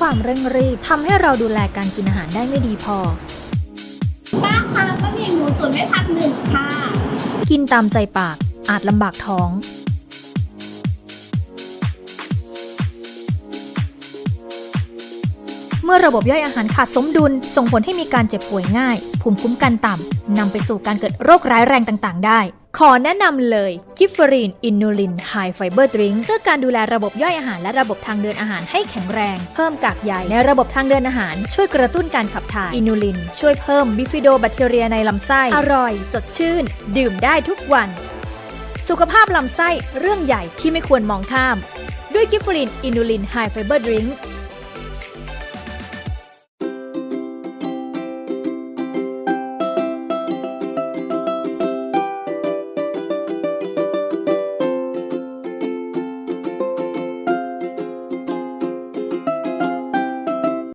ความเร่งรีบทำให้เราดูแลการกินอาหารได้ไม่ดีพอ ป้าคะบะหมี่หมูตุ๋นไม่ผักหนึ่งค่ะ กินตามใจปากอาจลำบากท้อง เมื่อระบบย่อยอาหารขาดสมดุล ส่งผลให้มีการเจ็บป่วยง่าย ภูมิคุ้มกันต่ำนำไปสู่การเกิดโรคร้ายแรงต่างๆ ได้ ขอแนะนำเลยกิฟฟรีนอินูลินไฮไฟเบอร์ดริงเพื่อการดูแลระบบย่อยอาหารและระบบทางเดินอาหารให้แข็งแรง เพิ่มกากใยในระบบทางเดินอาหาร ช่วยกระตุ้นการขับถ่ายอินูลิน ช่วยเพิ่มบิฟิโดแบคทีเรียในลำไส้อร่อย สดชื่น ดื่มได้ทุกวัน สุขภาพลำไส้เรื่องใหญ่ที่ไม่ควรมองข้าม ด้วยกิฟฟรีนอินูลินไฮไฟเบอร์ดริง